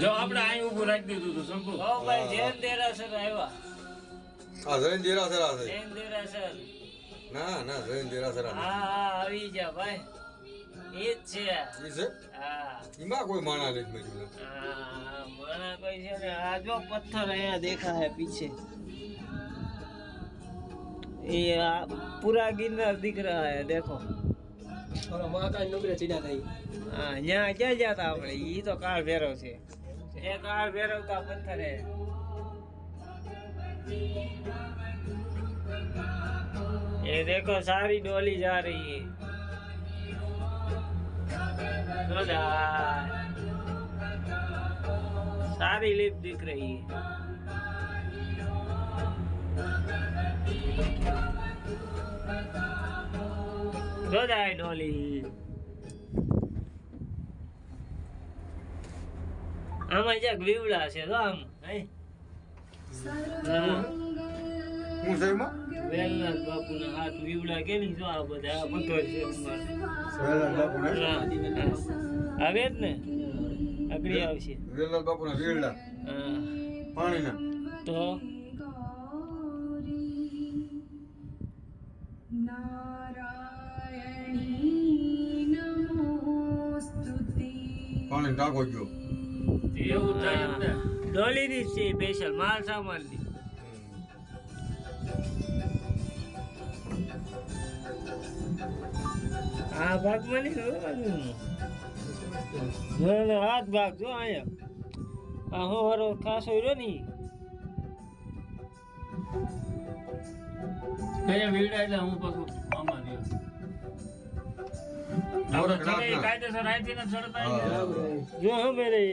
જો આપણે અહીં ઊભું રાખી દીધું હતું શંભુ ઓ ભાઈ જૈન દેરાસર આવ્યા આ જૈન દેરાસર આ છે જૈન દેરાસર ના ના જૈન દેરાસર આ હા હા આવી જા ભાઈ એ જ છે ઈ છે હા એમાં કોઈ માણા નથી મળ્યું હા માણા કોઈ છે ને આ જો પથ્થર અહીંયા દેખાય પીછે એ આ પૂરા ગિરનાર दिख रहा है देखो હા ત્યાં ક્યાં ગયા તા આપણે ઈ તો કાળ ભેરવ છે એ કાળ ભેરવ કા પથ્થર है ये देखो सारी डोली जा रही है खुदा। सारी लिप दिख रही है જોદાય ડોલી. આમાં જ્યાંક વિવડા છે તો આમ હે? વેલનાથ બાપુના હાથ વિવડા કેવી જો આ બધા આ છે. બાપુના. આવે જ ને? આગળ આવશે. બાપુના પાણીના. તો? પાણી ટાંકો ગયો? એવું થાય એમ ને. ડોલી છે સ્પેશિયલ માલ સામાનની. આ ભાગમાં નહીં જોવાનું. ના, ના, આ ભાગ જો અહીંયા. આ હોવારો ખાસો રહ્યો ની કયા વીડા એટલે હું પાછું જો રે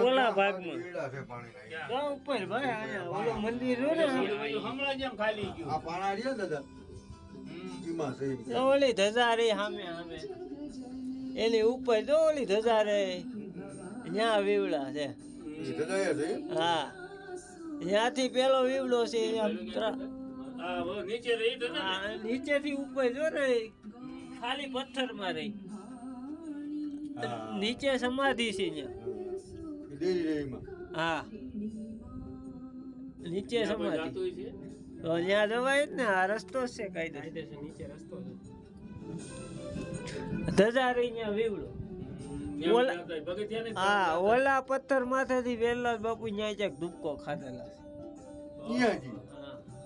ઓલા ભાગમાં. વેરડા છે પાણીના તો ઉપર ભાઈ ઓલો મંદિર રહ્યો ને બધું હમણાં જેમ ખાલી ગયું. આ પાણા રહ્યા દાદા? હમ. એમાં છે એમ. તો ઓલી ધજા રે સામે સામે. એની ઉપર જો ઓલી ધજા રે. ત્યાં વીવડા છે? હા. ત્યાંથી પેલો વીવડો છે નીચે નીચેથી ઉપર જો ને ખાલી પથ્થરમાં રહી. નીચે સમાધિ છે હા. નીચે સમાધિ. તો ત્યાં જવાય જ ને આ રસ્તો જ છે કાયદે કાયદેસર નીચે રસ્તો છે. ધજા રહી ત્યાં વીવડો. હા ઓલા પથ્થર માથેથી વેલાલ બાપુ ન્યાય ક્યાંક ધૂપકો ખાધેલા છે.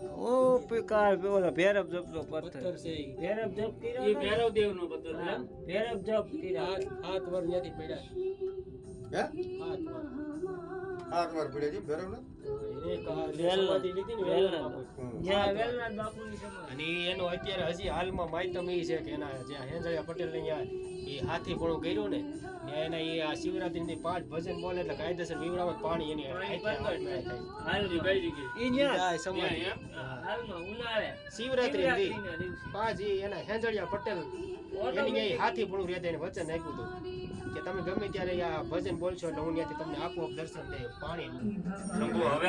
ઓ પિકાર ઓલો ભેરબ જપનો પથ્થર. પથ્થર છે ઈ. ભેરબ જપ એ ભેરવ દેવ દેવનો પથ્થર છે. હા, ભેરબ જપ કર્યા. હાથ હાથ વર ત્યાંથી પડ્યા હે? હાથ વર. હાથ વાર પડ્યા છે બરાબર અને એનો અત્યારે હજી હાલમાં માયતમ એ છે કે એના જ્યાં હેંજળિયા પટેલ ને એ હાથી પણ કર્યું ને ત્યાં એના એ આ શિવરાત્રી ની પાંચ ભજન બોલે એટલે કાયદેસર વિવડાવત પાણી એની શિવરાત્રી પાંચ એના હેંજળિયા પટેલ એની હાથી પણ રહેતા એને વચન આપ્યું હતું. કે તમે ગમે ત્યારે આ ભજન બોલશો એટલે હું ત્યાંથી તમને આપોઆપ દર્શન દે પાણી હવે